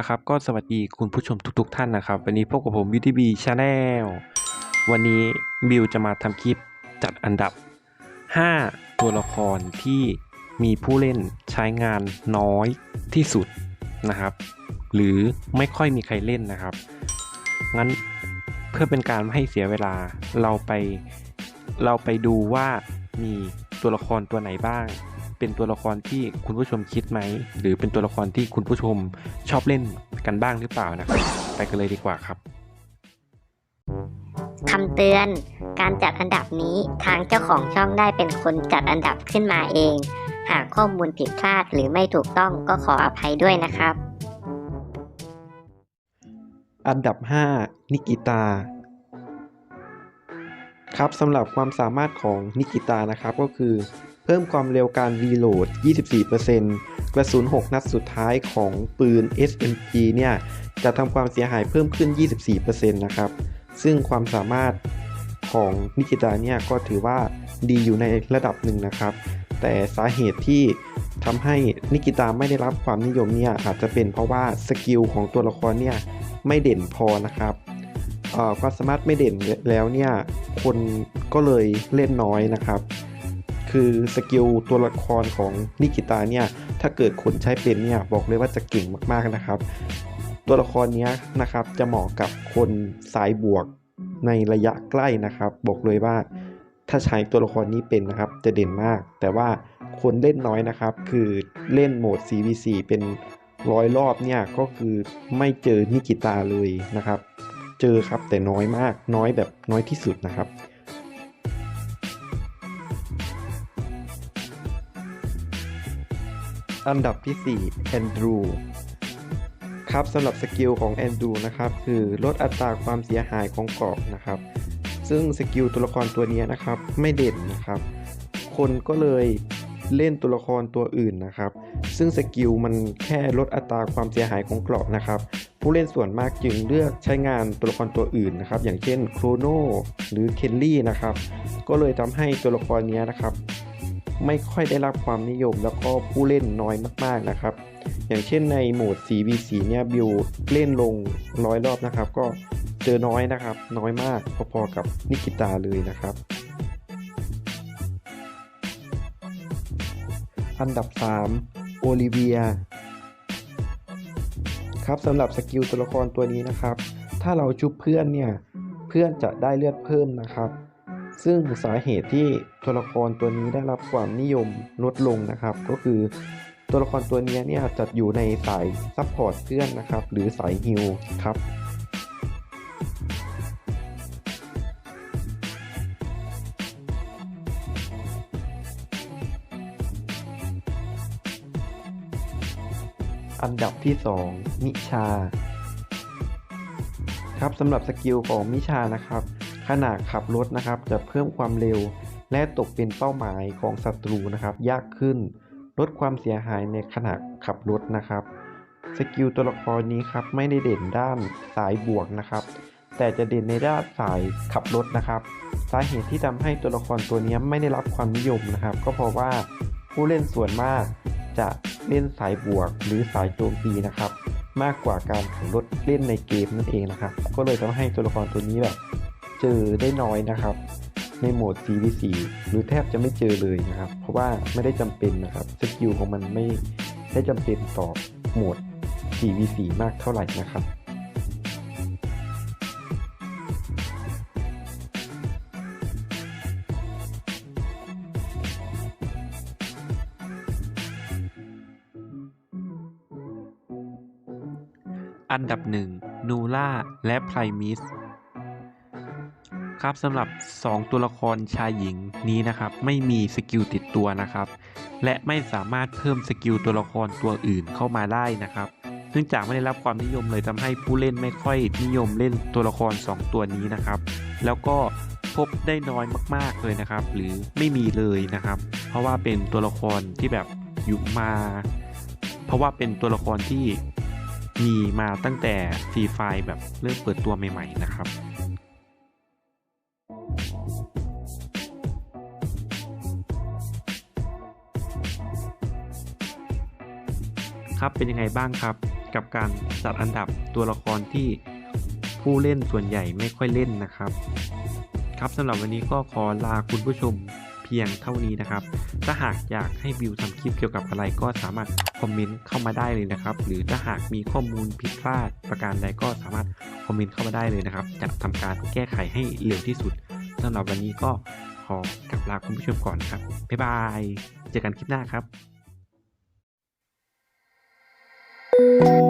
ละครับก็สวัสดีคุณผู้ชมทุก ๆ ท่านนะครับ วันนี้พบกับผม UTB Channel วันนี้บิวจะมาทำคลิปจัดอันดับ 5 ตัวละครที่มีผู้เล่นใช้งานน้อยที่สุดนะครับ หรือไม่ค่อยมีใครเล่นนะครับ งั้นเพื่อเป็นการไม่ให้เสียเวลาเราไปเราไปดูว่ามีตัวละครตัวไหนบ้าง เป็นตัวละครที่คุณผู้ชมคิดไหม หรือเป็นตัวละครที่คุณผู้ชมชอบเล่นกันบ้างหรือเปล่านะครับ ไปกันเลยดีกว่าครับคำเตือน การจัดอันดับนี้ทางเจ้าของช่องได้เป็นคนจัดอันดับขึ้นมาเอง หากข้อมูลผิดพลาดหรือไม่ถูกต้องก็ขออภัยด้วยนะครับ อันดับ 5 นิกิตา ครับสำหรับความสามารถของนิกิตานะครับก็คือ เพิ่มความเร็วการรีโหลด 24%กระสุน 6 นัดสุดท้ายของปืน SMG เนี่ยจะทำความเสียหายเพิ่มขึ้น 24%นะครับ ซึ่งความสามารถของนิกิตาเนี่ยก็ถือว่าดีอยู่ในระดับหนึ่งนะครับ แต่สาเหตุที่ทำให้นิกิตาไม่ได้รับความนิยมเนี่ยอาจจะเป็นเพราะว่าสกิลของตัวละครเนี่ยไม่เด่นพอนะครับความสามารถไม่เด่นแล้วเนี่ยคนก็เลยเล่นน้อยนะครับ คือสกิลตัวละครของนิกิตาเนี่ย ถ้าเกิดคนใช้เป็นเนี่ย บอกเลยว่าจะเก่งมากๆนะครับ ตัวละครนี้นะครับจะเหมาะกับคนสายบวกในระยะใกล้นะครับ บอกเลยว่าถ้าใช้ตัวละครนี้เป็นนะครับ จะเด่นมาก แต่ว่าคนเล่นน้อยนะครับ คือเล่นโหมด 4v4 เป็นร้อยรอบเนี่ยก็คือไม่เจอนิกิตาเลยนะครับ เจอครับ แต่น้อยมากน้อยแบบน้อยที่สุดนะครับอันดับที่4แอนดรูครับสำหรับสกิลของแอนดรูนะครับคือลดอัตราความเสียหายของเกราะนะครับ ซึ่งสกิลตัวละครตัวนี้นะครับไม่เด่นนะครับ คนก็เลยเล่นตัวละครตัวอื่นนะครับ ซึ่งสกิลมันแค่ลดอัตราความเสียหายของเกราะนะครับ ผู้เล่นส่วนมากจึงเลือกใช้งานตัวละครตัวอื่นนะครับ อย่างเช่นโครโนหรือเคนลี่นะครับ ก็เลยทำให้ตัวละครนี้นะครับ ไม่ค่อยได้รับความนิยมแล้วก็ผู้เล่นน้อยมากๆนะครับ อย่างเช่นในโหมด 4v4 เนี่ยบิวเล่นลงร้อยรอบนะครับ ก็เจอน้อยนะครับ น้อยมากพอๆกับนิกิตาเลยนะครับ อันดับ 3 โอลิเวีย ครับสำหรับสกิลตัวละครตัวนี้นะครับ ถ้าเราชุบเพื่อนเนี่ยเพื่อนจะได้เลือดเพิ่มนะครับ ซึ่งสาเหตุที่ตัวละครตัวนี้ได้รับความนิยมลดลงนะครับ ก็คือตัวละครตัวนี้เนี่ยจะอยู่ในสายซัพพอร์ตเพื่อนนะครับ หรือสายฮิลครับ อันดับที่2นิชา ครับสำหรับสกิลของมิชานะครับ ขณะขับรถนะครับ จะเพิ่มความเร็ว และตกเป็นเป้าหมายของศัตรูนะครับ ยากขึ้น ลดความเสียหายในขณะขับรถนะครับ สกิลตัวละครนี้ครับไม่ได้เด่นด้านสายบวกนะครับ แต่จะเด่นในด้านสายขับรถนะครับ สาเหตุที่ทำให้ตัวละครตัวนี้ไม่ได้รับความนิยมนะครับ ก็เพราะว่าผู้เล่นส่วนมากจะ เล่นสายบวกหรือสายโจมตีนะครับ มากกว่าการขับรถเล่นในเกมนั่นเองนะครับ ก็เลยทำให้ตัวละครตัวนี้แบบเจอได้น้อยนะครับ ในโหมด 4v4 หรือแทบจะไม่เจอเลยนะครับ เพราะว่าไม่ได้จำเป็นนะครับสกิลของมันไม่ได้จำเป็นต่อโหมด 4v4 มากเท่าไหร่นะครับ อันดับ1นูล่าและไพรมิสครับสำหรับ 2 ตัวละครชายหญิงนี้นะครับ ไม่มีสกิลติดตัวนะครับ และไม่สามารถเพิ่มสกิลตัวละครตัวอื่นเข้ามาได้นะครับเนื่องจากไม่ได้รับความนิยมเลยทำให้ผู้เล่นไม่ค่อยนิยมเล่นตัวละคร 2 ตัวนี้นะครับ แล้วก็พบได้น้อยมาก ๆเลยนะครับ หรือไม่มีเลยนะครับ เพราะว่าเป็นตัวละครที่แบบอยู่มา เพราะว่าเป็นตัวละครที่ มีมาตั้งแต่ฟรีไฟแบบเริ่มเปิดตัวใหม่ ๆ นะครับครับเป็นยังไงบ้างครับ กับการจัดอันดับตัวละครที่ผู้เล่นส่วนใหญ่ไม่ค่อยเล่นนะครับ ครับสำหรับวันนี้ก็ขอลาคุณผู้ชม พียงเท่านี้นะครับ ถ้าหากอยากให้บิวทำคลิปเกี่ยวกับอะไรก็สามารถคอมเมนต์เข้ามาได้เลยนะครับ หรือถ้าหากมีข้อมูลผิดพลาดประการใดก็สามารถคอมเมนต์เข้ามาได้เลยนะครับ จะทำการแก้ไขให้เร็วที่สุดสำหรับวันนี้ก็ขอกลับลาคุณผู้ชมก่อนครับ บ๊ายบาย เจอกันคลิปหน้าครับ